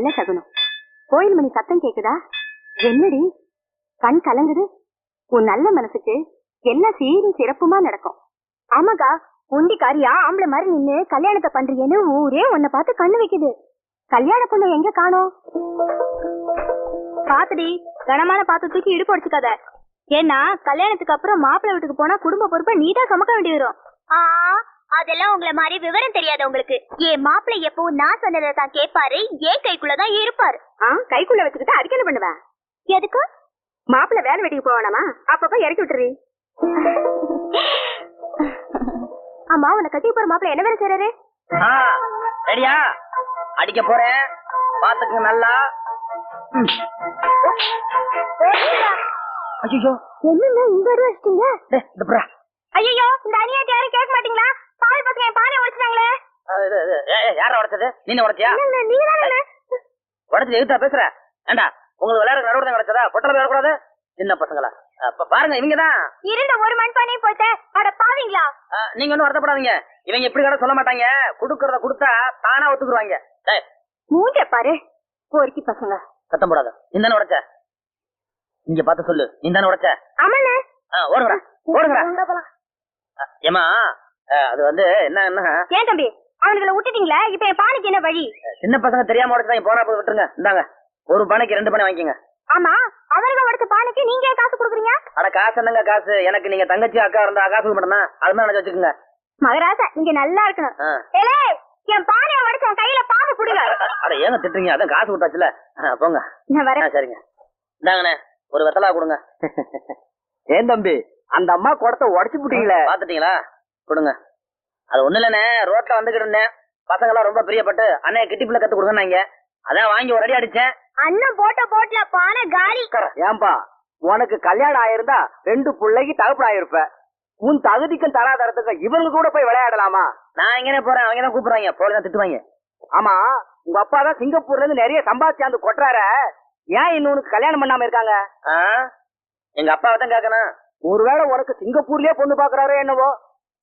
நல்ல சகுனம். கோயில் மணி சத்தம் கேக்குதா? என்னடி? கண் கலங்குது? உன் நல்ல மனசுக்கு எல்லாம் சீரும் சிறப்புமா நடக்கும். ஆமாக்கா உண்டிக்காரியா ஆம்பளை மாதிரி நின்னு கல்யாணத்தை பண்றீங்கன்னு ஊரே உன்னை பார்த்து கண்ணு வைக்குது. கல்யாண பொண்ணு எங்க காணோம்? பாத்துடி கனமான பாத்து தூக்கி இடுப்பு அடிச்சுக்காத ஏன்னா கல்யாணத்துக்கு அப்புறம் மாப்பிள்ளை வீட்டுக்கு போனா குடும்ப பொறுப்பை நீதான் சுமக்க வேண்டி வரும். அதெல்லாம் உங்களை மாதிரி விவரம் தெரியாது உங்களுக்கு. என் மாப்பிள்ளை எப்பவும் நான் சொன்னதை தான் கேட்பாரு. ஏன் கைக்குள்ளதான் இருப்பாரு. ஆ கைக்குள்ள வச்சுக்கிட்டு அதுக்கு என்ன பண்ணுவ? எதுக்கு? மாப்பிள்ளை வேலை வெட்டிக்கு போவானாமா? அப்பப்ப இறக்கி விட்டுரு ஆமா உன்னை கட்டி போற மாப்பிள்ளை என்ன வேலை செய்யறாரு ஆ ரெடியா? அடிக்க போறேன் பாத்துக்குங்க நல்லா. ஐயோ என்னங்க வச்சிட்டீங்க? இந்த புறா. ஐயோ இந்த அநியாயத்தை யாரும் கேட்க மாட்டீங்களா? பால் பசங்க என் பானை உடைச்சிட்டாங்களே. யார உடைச்சது? நீங்க உடைச்சியா? நீங்க தானே உடைச்சு எதுத்தா பேசுற? ஏண்டா உங்களுக்கு விளையாட நடுவுல தான் கிடைச்சதா? பொட்டல விளையாடக்கூடாது சின்ன பசங்களா. அப்ப பாருங்க இவங்க தான் இருந்த ஒரு மண்பானையும் போயிட்ட அட பாவீங்களா. நீங்க ஒண்ணும் வருத்தப்படாதீங்க. இவங்க இப்படி கடை சொல்ல மாட்டாங்க. குடுக்கறத கொடுத்தா தானா ஒத்துக்குருவாங்க. மூஞ்ச பாரு கோரிக்கை பசங்க. சத்தம் போடாத. நீ தானே உடைச்ச? இங்க பார்த்து சொல்லு. நீ தானே உடைச்ச ஆமாண்ணே ஓடுங்கடா. ஓடுங்கடா. ஆ, அது வந்து என்ன என்ன? ஏன் தம்பி? அவனுங்களை விட்டுட்டீங்களா? இப்ப என் பானைக்கு என்ன வழி? சின்ன பசங்க தெரியாம உடைச்சாங்க போனா போய் விட்டுருங்க. இந்தாங்க. ஒரு பானைக்கு ரெண்டு பானை வாங்கிக்கோங்க. ஆமா. அவனுங்க உடைச்ச பானைக்கு நீங்க ஏன் காசு கொடுக்குறீங்க? அட காசு என்னங்க காசு? எனக்கு நீங்க தங்கச்சி அக்கா இருந்தா காசு மட்டும் அது மாதிரி நினைச்சு வச்சுக்கோங்க. மகராசா நீங்க நல்லா இருக்கணும். ஏலே என் பானையை உடைச்ச என் கையில பாம்பு புடிங்க. அட ஏங்க திட்டுறீங்க? அதான் காசு விட்டாச்சுல போங்க. நான் வரேன். சரிங்க. இந்தாங்கண்ணே. ஒரு வெத்தலா கொடுங்க. ஏன் தம்பி? அந்த அம்மா குடத்தை உடைச்சு புட்டீங்களே. பாத்துட்டீங்களா கொடுங்க. அது ஒண்ணு இல்லண்ணே ரோட்ல வந்துகிட்டு இருந்தேன். பசங்க எல்லாம் ரொம்ப பிரியப்பட்டு அண்ணே கிட்டிப்புல கத்து கொடுங்கன்னாங்க அதான் வாங்கி ஒரு அடி அடிச்சேன். அண்ணன் போட்ட போட்ல பானை காலி. ஏன்பா உனக்கு கல்யாணம் ஆயிருந்தா ரெண்டு பிள்ளைக்கு தகப்பு ஆயிருப்ப. உன் தகுதிக்கும் தராதரத்துக்கும் இவங்க கூட போய் விளையாடலாமா? நான் எங்கனே போறேன் அவங்க தான் கூப்பிடுறாங்க போலதான் திட்டுவாங்க. ஆமா உங்க அப்பா தான் சிங்கப்பூர்ல இருந்து நிறைய சம்பாதிச்சாந்து கொட்டுறார. ஏன் இன்னொன்னு கல்யாணம் பண்ணாம இருக்காங்க? ஆ? எங்க அப்பாவை தான் கேட்கணும் ஒருவேளை உனக்கு சிங்கப்பூர்லயே பொண்ணு பாக்குறாரோ என்னவோ?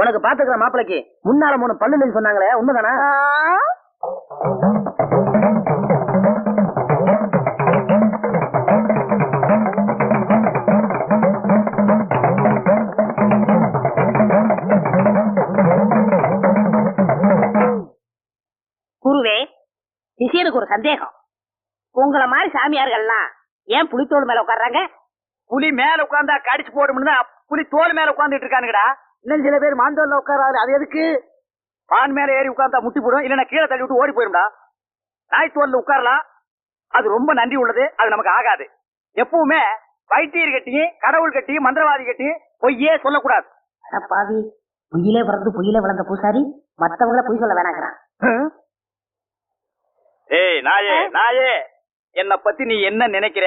உனக்கு பாத்துக்கிற மாப்பிளைக்கு முன்னால மூணு பல்லு சொன்னாங்களே உண்மைதானா? குருவே சிஷியனுக்கு ஒரு சந்தேகம். உங்கள மாதிரி சாமியார்கள்லாம் ஏன் புலித்தோல் மேல உட்கார்றாங்க? புலி மேல உட்கார்ந்தா கடிச்சு போடும்னு புலி தோல் மேல உட்கார்ந்துட்டு இருக்கானுங்கடா. இன்னும் சில பேர் மாந்தோல்ல உட்காராரு அது எதுக்கு? பான் மேல ஏறி உட்கார்ந்தா முட்டி போடும். இல்லன்னா கீழே தள்ளி விட்டு ஓடி போயிரும்டா. நாய் தோல்ல உட்காரலாம். அது ரொம்ப நன்றி உள்ளது. அது நமக்கு ஆகாது. எப்பவுமே வைத்தியர் கட்டியும் கடவுள் கட்டியும் மந்திரவாதி கட்டியும் பொய்யே சொல்லக்கூடாது. பாவி பொய்யிலே பிறந்து பொய்யிலே வளர்ந்த பூசாரி மத்தவங்கள பொய் சொல்ல வேணாங்கிறான். ஏய் நாயே நாயே என்ன பத்தி நீ என்ன நினைக்கிற?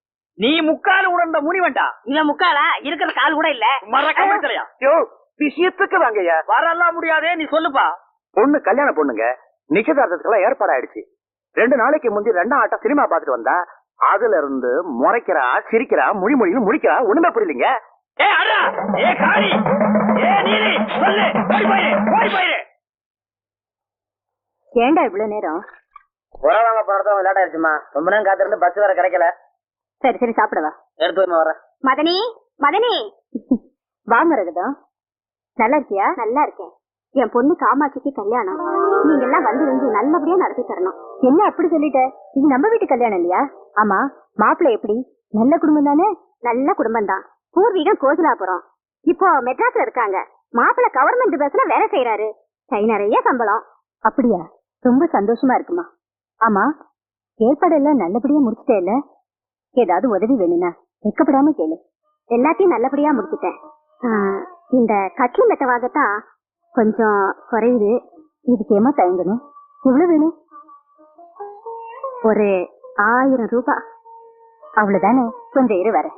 நீ முக்கால் உணர்ந்த முனி வேண்டா இவன் முக்காலா? இருக்கிற கால் கூட இல்ல. மறக்கலையா விஷயத்துக்கு வாங்கய்யா. வரலாம் முடியாதே நீ சொல்லுப்பா. பொண்ணு கல்யாண பொண்ணுங்க நிச்சயதார்த்தத்துக்கெல்லாம் ஏற்பாடு ஆயிடுச்சு. ரெண்டு நாளைக்கு முந்தி ரெண்டாம் ஆட்டம் சினிமா பார்த்துட்டு வந்தா அதுல இருந்து முறைக்கிறா சிரிக்கிறா மொழி மொழின்னு முடிக்கிறா ஒண்ணுமே புரியலீங்க. ஏ அடா ஏ காளி! ஏ நீலி! சொல்லு! ஓடி போயிரு! ஓடி போயிரு! ஏண்டா இவ்வளவு நேரம்? உரம் வாங்க போறதும் லேட் ஆயிடுச்சுமா ரொம்ப நேரம் காத்திருந்து பஸ் வேற கிடைக்கல. சரி சரி சாப்பிடவா எடுத்து வரேன் மதனி மதனி. வாங்க ரகதம் நல்லா இருக்கியா? நல்லா இருக்கேன். என் பொண்ணு காமாட்சிக்கு கல்யாணம். நீங்க எல்லாம் வந்து இருந்து நல்லபடியா நடத்தி தரணும். என்ன அப்படி சொல்லிட்ட? இது நம்ம வீட்டு கல்யாணம் இல்லையா? ஆமா மாப்பிள்ளை எப்படி? நல்ல குடும்பம் தானே? நல்ல குடும்பம் தான். பூர்வீகம் கோகிலாபுரம். இப்போ மெட்ராஸ்ல இருக்காங்க. மாப்பிள்ளை கவர்மெண்ட் பஸ்ல வேலை செய்யறாரு கை நிறைய சம்பளம். அப்படியா? ரொம்ப சந்தோஷமா இருக்குமா? ஆமா ஏற்பாடு எல்லாம் நல்லபடியா முடிச்சிட்டே இல்ல ஏதாவது உதவி வேணும்னா வெக்கப்படாம கேளு. எல்லாத்தையும் நல்லபடியா முடிச்சிட்டேன். இந்த கட்லி மெத்தவாகத்தான் கொஞ்சம் குறையுது இதுக்கு ஏமா தயங்கணும்? எவ்வளவு வேணும்? ஒரு ஆயிரம் ரூபாய் அவ்வளவுதானே? கொஞ்சம் இரு வரேன்.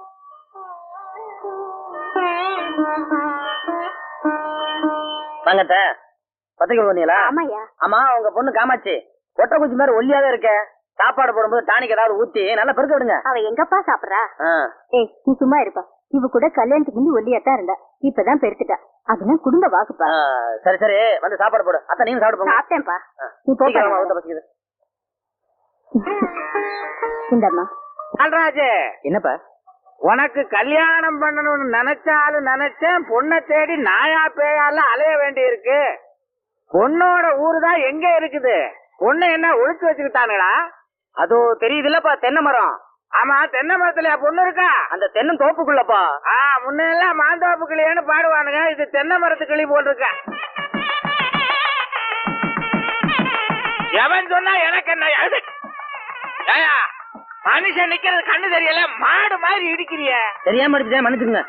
வாங்கத்த. பத்திரிக்கை ஆமாயா ஆமா உங்க பொண்ணு காமாச்சு ஒட்டை குச்சி மாதிரி ஒல்லியாவே இருக்க. சாப்பாடு போடும்போது டானிக் ஏதாவது ஊத்தி நல்லா பெருக்க விடுங்க. அவ எங்கப்பா சாப்பிடுறா. ஏய் நீ சும்மா இருப்பா. இவ கூட கல்யாணத்துக்கு முந்தி ஒல்லியாத்தான் இருந்தா. இப்பதான் பெருத்துட்டா. அதெல்லாம் குடும்ப வாக்குப்பா. சரி சரி. வந்து சாப்பாடு போடு. அத்தை நீங்க சாப்பிட்டு போங்க. சாப்பிட்டேன்ப்பா. நீ போ சீக்கிரம் வாங்க, ஊத்த பசிக்குது. இந்தம்மா. கால்ராஜ். என்னப்பா? உனக்கு கல்யாணம் பண்ணணும்னு நினைச்சாலும் நினைச்சேன். பொண்ணை தேடி நாயா பேயால அலைய வேண்டி இருக்கு பொண்ணோட ஊரு தான் எங்க இருக்குது? பொண்ணு என்ன ஒழிச்சு வச்சுக்கிட்டானுங்களா? அது தெரியுதுல்லப்பா தென்னை மரம். ஆமா தென்னை மரத்துல பொண்ணு இருக்கா? அந்த தென்னம் தோப்புக்குள்ளப்பா. ஆ முன்னெல்லாம் மாந்தோப்பு கிளியன்னு பாடுவானுங்க இது தென்னை மரத்து கிளி போட்டிருக்க. எவன் சொன்னா எனக்கு என்ன ஏயா, மனுஷன் நிக்கிறது கண்ணு தெரியல மாடு மாதிரி இடிக்கிறிய. தெரியாம அடிச்சுட்டேன் மன்னிச்சுங்க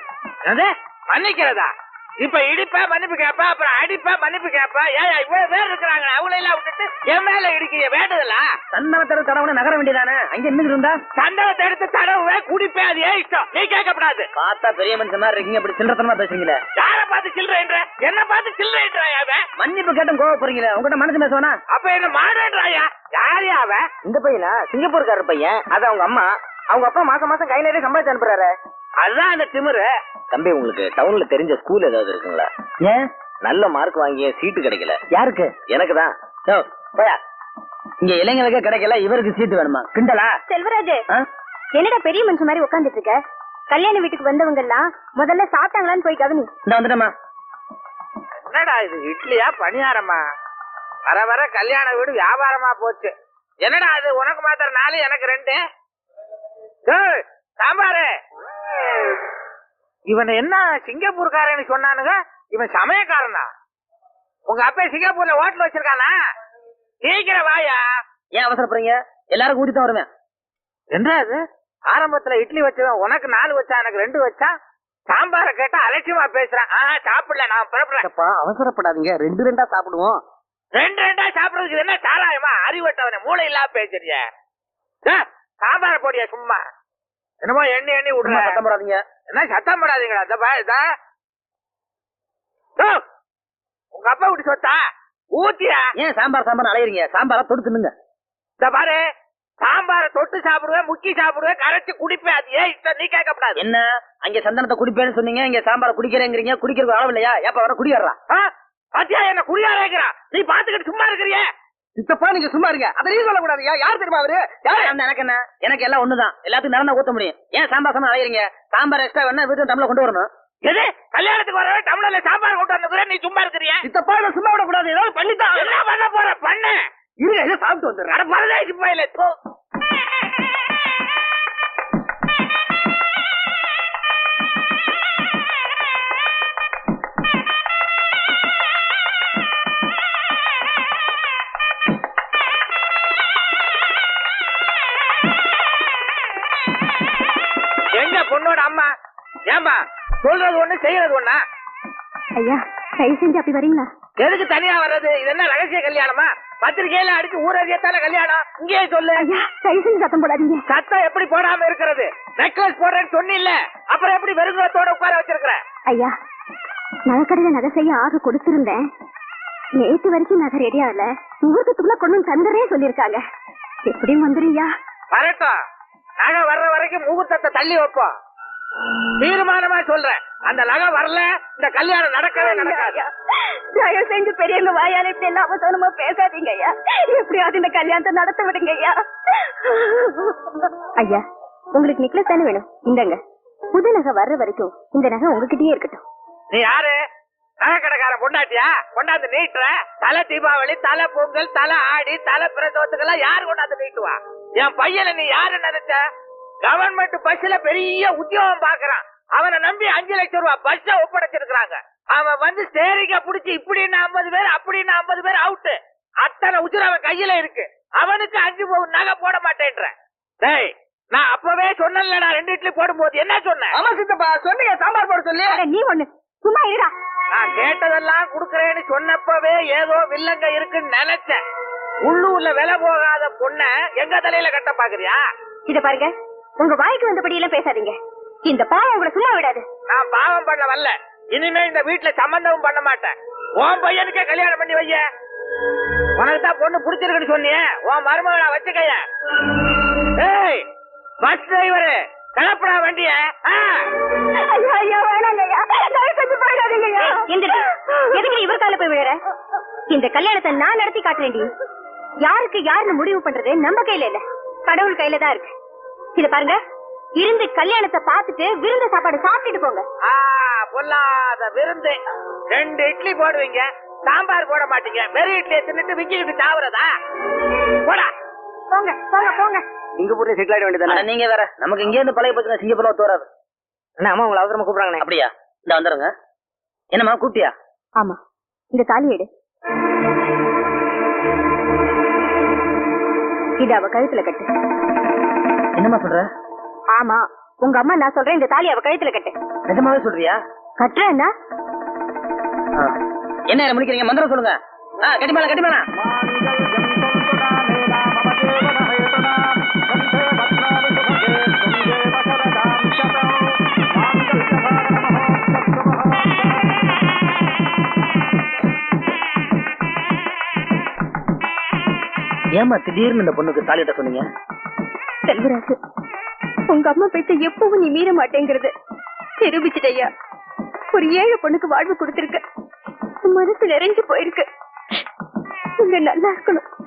அது மன்னிக்கிறதா? இப்ப இடிப்ப மன்னிப்பு கேப்ப அப்புறம் அடிப்ப மன்னிப்பு கேப்ப. ஏயா இவ்வளவு பேர் இருக்கிறாங்க அவளை எல்லாம் விட்டுட்டு என் மேல இடிக்கிறிய வேண்டதில்ல தன்னவத்தர தடவை நகர வேண்டியதானே? அங்க என்ன இருந்தா? சண்டவத்தை எடுத்து தடவை குடிப்பே அது ஏன் இஷ்டம்? நீ கேட்கப்படாது. பார்த்தா பெரிய மனுஷன் மாதிரி இருக்கீங்க இப்படி சில்லறத்தனமா பேசுறீங்களே. யார பார்த்து சில்லறைன்ற? என்ன பார்த்து சில்லறைன்ற அவன்? மன்னிப்பு கேட்டும் கோவ போறீங்களே உங்ககிட்ட மனசு பேசுவானா? அப்ப என்ன மாடன்றாயா? யார் அவன்? இந்த பையனா? சிங்கப்பூர்காரர் பையன்? அது அவங்க அம்மா. அவங்க அப்பா மாசம் மாசம் கை நிறைய சம்பாதிச்சு அனுப்புறாரு. அதுதான் அந்த திமிரு. தம்பி உங்களுக்கு டவுன்ல தெரிஞ்ச ஸ்கூல் ஏதாவது இருக்குங்களா? ஏன்? நல்ல மார்க் வாங்கிய சீட்டு கிடைக்கல. யாருக்கு? எனக்கு தான். போயா. இங்க இளைஞர்களுக்கே கிடைக்கல இவருக்கு சீட்டு வேணுமா? கிண்டலா? செல்வராஜ் ஆ? என்னடா பெரிய மனுஷன் மாதிரி உட்காந்துட்டு இருக்க? கல்யாண வீட்டுக்கு வந்தவங்க எல்லாம் முதல்ல சாப்பிட்டாங்களான்னு போய் கவனி. இந்த வந்துட்டமா என்னடா இது இட்லியா பணியாரமா? வர வர கல்யாண வீடு வியாபாரமா போச்சு. என்னடா அது உனக்கு மாத்திரம் நாலு எனக்கு ரெண்டு? சாம்பாரு! இவன் என்ன சிங்கப்பூர்காரன்னு சொன்னானுங்க? இவன் சமயக்காரனா? உங்க அப்பா சிங்கப்பூர்ல ஹோட்டல் வச்சிருக்கானா? சீக்கிரம் வாயா. ஏன் அவசரப்படுறீங்க? எல்லாரும் கூட்டி தான் வருவேன். என்ன அது? ஆரம்பத்துல இட்லி வச்சவன் உனக்கு நாலு வச்சா எனக்கு ரெண்டு வச்சா? சாம்பார கேட்டா அலட்சியமா பேசுறான். ஆஹ் சாப்பிடல நான் புறப்படுறேன் அப்பா அவசரப்படாதீங்க. ரெண்டு ரெண்டா சாப்பிடுவோம். ரெண்டு ரெண்டா சாப்பிடுறதுக்கு என்ன சாராயமா? அறிவட்டவனே மூளை இல்லாம பேசுறிய சாம்பார போடியா சும்மா. என்னமோ எண்ணி எண்ணி விடுற சத்தம் போடாதீங்க. என்ன சத்தம் போடாதீங்களா இந்த பா இதா. ஓ, உங்க அப்பா விட்டு சொத்தா? ஊத்தியா? ஏன் சாம்பார் சாம்பார் அலையறீங்க? சாம்பாரா தொடு தின்னுங்க. இந்த பாரு சாம்பார தொட்டு சாப்பிடுவேன் முக்கி சாப்பிடுவேன் கரைச்சு குடிப்பேன் அது ஏன் இஷ்டம்? நீ கேட்கக்கூடாது என்ன? அங்க சந்தனத்தை குடிப்பேன்னு சொன்னீங்க இங்க சாம்பார குடிக்கிறேங்கிறீங்க குடிக்கிறது அளவு இல்லையா? ஏப்ப வர குடிக்கிறா? பாத்தியா என்ன குடியாரேங்கிறான் நீ பாத்துக்கிட்டு சும்மா இருக்கிறிய. சித்தப்பா நீங்க சும்மா இருங்க. அதை நீங்க சொல்லக்கூடாது. யார் தெரியுமா அவரு? யார்? அந்த எனக்கு என்ன? எனக்கு எல்லாம் ஒண்ணுதான். எல்லாத்துக்கும் நடந்தா ஊத்த முடியும். ஏன் சாம்பார் சாம்பார் அலையறீங்க சாம்பார் எக்ஸ்ட்ரா வேணா வீட்டு டம்ளர் கொண்டு வரணும். எது? கல்யாணத்துக்கு வரவே டம்ளர்ல சாம்பார் கொண்டு வந்துக்கிறேன் நீ சும்மா இருக்கிறிய? சித்தப்பா நான் சும்மா விடக்கூடாது. ஏதாவது பண்ணித்தான் என்ன பண்ண போற? பண்ணு. இருங்க இதை சாப்பிட்டு வந்துடுறேன். அட பரதேசி பொண்ணோட அம்மா. ஏம்மா சொல்றது ஒண்ணு செய்யறது ஒண்ணா? ஐயா கை செஞ்சு அப்படி வரீங்களா? எதுக்கு தனியா வர்றது? இது என்ன ரகசிய கல்யாணமா? பத்திரிகையில அடிச்சு ஊரறியத்தால கல்யாணம். இங்கேயே சொல்லு. ஐயா கை செஞ்சு சத்தம் போடாதீங்க. சத்தம் எப்படி போடாம இருக்கிறது? நெக்லஸ் போடுறேன்னு சொன்னில்ல. அப்புறம் எப்படி வெறுங்கத்தோட உட்கார வச்சிருக்கிற? ஐயா நகைக்கடையில நகை செய்ய ஆர்டர் கொடுத்திருந்தேன். நேத்து வரைக்கும் நகை ரெடி ஆகல. முகூர்த்தத்துக்குள்ள கொண்டு வந்து தந்துறே சொல்லிருக்காங்க எப்படியும் வந்துருயா வரட்டும். நகை வர்ற வரைக்கும் முகூர்த்தத்தை தள்ளி வைப்போம். தீர்மானமா சொல்றேன். அந்த நகை வரல இந்த கல்யாணம் நடக்கவே நடக்காது. தயவு செஞ்சு பெரியவங்க வாயால இப்படி எல்லாம் அவசரமா பேசாதீங்க ஐயா. எப்படியாவது இந்த கல்யாணத்தை நடத்த விடுங்க ஐயா. ஐயா உங்களுக்கு நெக்லஸ் தானே வேணும்? இந்தங்க. புது நகை வர்ற வரைக்கும் இந்த நகை உங்ககிட்டயே இருக்கட்டும். நீ யாரு? நகை கடைக்காரன் பொண்டாட்டியா? கொண்டாந்து நீட்டுற. தலை தீபாவளி தலை பொங்கல் தலை ஆடி தலை பிரசவத்துக்கெல்லாம் யாரு கொண்டாந்து நீட்டுவா? என் பையனை நீ யாரு நினைச்ச? கவர்மெண்ட் பஸ்ல பெரிய உத்தியோகம் பாக்குறான் அவனை நம்பி அஞ்சு லட்சம் ரூபாய் பஸ்ஸ ஒப்படைச்சிருக்காங்க அவன் வந்து ஸ்டேரிங்க புடிச்சு இப்படின்னு ஐம்பது பேர் அப்படின்னு ஐம்பது பேர் அவுட்டு அத்தனை உச்சுர அவன் கையில இருக்கு. அவனுக்கு அஞ்சு பவுன் நகை போட மாட்டேன்ற. டேய் நான் அப்பவே சொன்னேன்லடா ரெண்டு இட்லி போடும்போது. என்ன சொன்னேன் ஆமா சித்தப்பா சொன்னீங்க சாம்பார் போட சொல்லி. அட, நீ ஒண்ணு. சும்மா இருடா. நான் கேட்டதெல்லாம் குடுக்கறேன்னு சொன்னப்பவே ஏதோ வில்லங்க இருக்குன்னு நினைச்சேன். உள்ளூர்ல விலை போகாத பொண்ண எங்க தலையில கட்ட பாக்குறியா? இத பாருங்க. உங்க வாய்க்கு வந்தபடி எல்லாம் பேசாதீங்க. இந்த பாவம் உங்களை சும்மா விடாது. நான் பாவம் பண்ண வரல. இனிமே இந்த வீட்டுல சம்பந்தமும் பண்ண மாட்டேன். உன் பையனுக்கே கல்யாணம் பண்ணி வைய. உனக்கு தான் பொண்ணு பிடிச்சிருக்குன்னு சொன்னியே. உன் மருமகளை வச்சுக்கைய. ஏய் பஸ் டிரைவரு கலப்படா வண்டிய. இவர் கால போய் விழற? இந்த கல்யாணத்தை நான் நடத்தி காட்டுறேன்டி. யாருக்கு யாருன்னு முடிவு பண்றது நம்ம கையில இல்ல. கடவுள் கையில தான் இருக்கு. இத பாருங்க. இருந்து கல்யாணத்தை பார்த்துட்டு விருந்து சாப்பாடு சாப்பிட்டுட்டு போங்க. ஆ பொல்லாத விருந்து. ரெண்டு இட்லி போடுவீங்க. சாம்பார் போட மாட்டீங்க. வெறும் இட்லியை தின்னுட்டு விக்கிட்டு சாவுறதா? போடா. போங்க போங்க போங்க. சிங்கப்பூர்ல செட்டில் ஆயிட வேண்டியதானே நீங்க வேற. நமக்கு இங்க இருந்து பழைய போச்சுங்க சிங்கப்பூர்ல வராது. அண்ணா அம்மா உங்களை அவசரமா கூப்பிடுறாங்கண்ணே. அப்படியா? இந்த வந்துருங்க. என்னம்மா கூப்பிட்டியா? ஆமா. இந்த தாலி எடு. இது அவ கழுத்துல கட்டு. என்னம்மா சொல்ற? ஆமா உங்க அம்மா நான் சொல்றேன் இந்த தாலி அவ கழுத்துல கட்டு. நிஜமாவே சொல்றியா? கட்டுறேன்னா. என்ன? முடிக்கிறீங்க? மந்திரம் சொல்லுங்க. ஆ கட்டி மேல கட்டி மேல ஏமா திடீர்னு இந்த பொண்ணுக்கு தாலிட்ட சொன்னீங்க? செல்வராசு உங்க அம்மா பேச்ச எப்பவும் நீ மீற மாட்டேங்கிறது. நிரூபிச்சிட்டய்யா ஒரு ஏழு பொண்ணுக்கு வாழ்வு கொடுத்திருக்க. மனசு நிறைஞ்சு போயிருக்கு. நீங்க நல்லா இருக்கணும்.